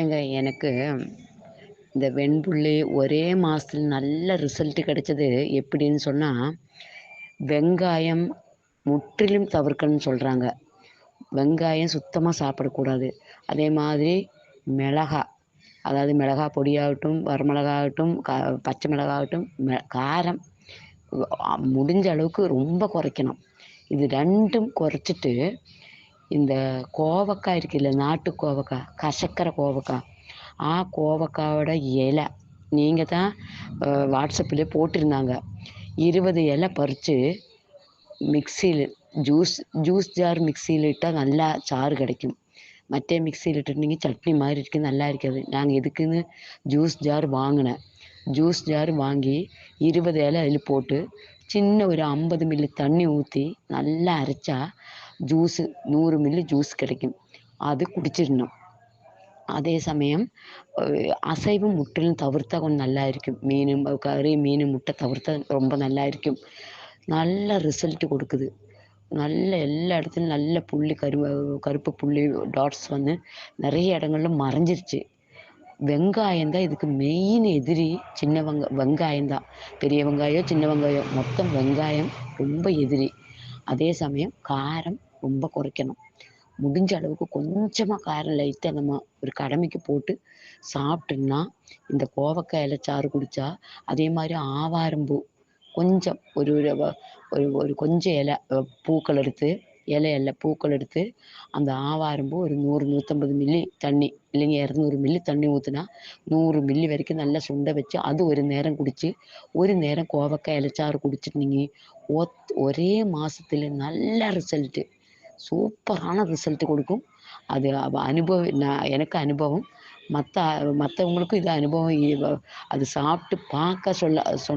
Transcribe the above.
ஏங்க எனக்கு இந்த வெண்புள்ளி ஒரே மாதத்துல நல்ல ரிசல்ட் கிடைச்சது எப்படின்னு சொன்னால் வெங்காயம் முற்றிலும் தவிர்க்கணும்னு சொல்கிறாங்க வெங்காயம் சுத்தமாக சாப்பிடக்கூடாது. அதே மாதிரி மிளகா அதாவது மிளகா பொடியாகட்டும் வரமிளகா ஆகட்டும் கா பச்சை மிளகாகட்டும் மெ காரம் முடிஞ்ச அளவுக்கு ரொம்ப குறைக்கணும். இது ரெண்டும் குறைச்சிட்டு இந்த கோவக்காய் இருக்குல்ல நாட்டு கோவக்காய் கசக்கிற கோவக்காய் ஆ கோவக்காயோட இலை நீங்கள் தான் வாட்ஸ்அப்பில் போட்டிருந்தாங்க. இருபது இலை பறித்து மிக்சியில் ஜூஸ் ஜூஸ் ஜார் மிக்சியில் இட்டால் நல்லா சாறு கிடைக்கும். மற்ற மிக்சியில் இட்டுருந்தீங்க சட்னி மாதிரி இருக்குது நல்லா இருக்காது. நாங்கள் எதுக்குன்னு ஜூஸ் ஜார் வாங்கினேன். ஜூஸ் ஜார் வாங்கி இருபது இலை அதில் போட்டு சின்ன ஒரு ஐம்பது மில்லி தண்ணி ஊற்றி நல்லா அரைச்சா ஜூஸு நூறு மில்லி ஜூஸ் கிடைக்கும் அது குடிச்சிடணும் அதே சமயம் அசைவம் முற்றிலும் தவிர்த்தா கொஞ்சம் நல்லா இருக்கும் மீன் கறி மீன் முட்டை தவிர்த்தா ரொம்ப நல்லா இருக்கும் நல்ல ரிசல்ட்டு கொடுக்குது நல்ல எல்லா இடத்துலையும் நல்ல புள்ளி கரு கருப்பு புள்ளி டாட்ஸ் வந்து நிறைய இடங்கள்ல மறைஞ்சிருச்சு வெங்காயம் தான் இதுக்கு மெயின் எதிரி. சின்ன வெங்க வெங்காயம் தான் பெரிய வெங்காயம் சின்ன வெங்காயம் மொத்தம் வெங்காயம் ரொம்ப எதிரி. அதே சமயம் காரம் ரொம்ப குறைக்கணும். முடிஞ்ச அளவுக்கு கொஞ்சமாக காரம் லைட்டாக நம்ம ஒரு கடமைக்கு போட்டு சாப்பிட்டோம்னா இந்த கோவக்காய் இலை சாறு குடித்தா அதே மாதிரி ஆவாரம்பூ கொஞ்சம் ஒரு ஒரு ஒரு கொஞ்சம் இலை பூக்கள் எடுத்து இலையில பூக்கள் எடுத்து அந்த ஆவாரம்பூ ஒரு நூறு நூற்றம்பது மில்லி தண்ணி இல்லைங்க இரநூறு மில்லி தண்ணி ஊற்றினா நூறு மில்லி வரைக்கும் நல்லா சுண்டை வச்சு அது ஒரு நேரம் குடித்து ஒரு நேரம் கோவக்காய் இலைச்சாறு குடிச்சிருந்தீங்க ஒத் ஒரே மாதத்தில் நல்ல ரிசல்ட்டு சூப்பரான ரிசல்ட்டு கொடுக்கும். அது அனுபவம் நான் எனக்கு அனுபவம். மற்ற மற்றவங்களுக்கும் இது அனுபவம். அது சாப்பிட்டு பார்க்க சொல்ல சொன்ன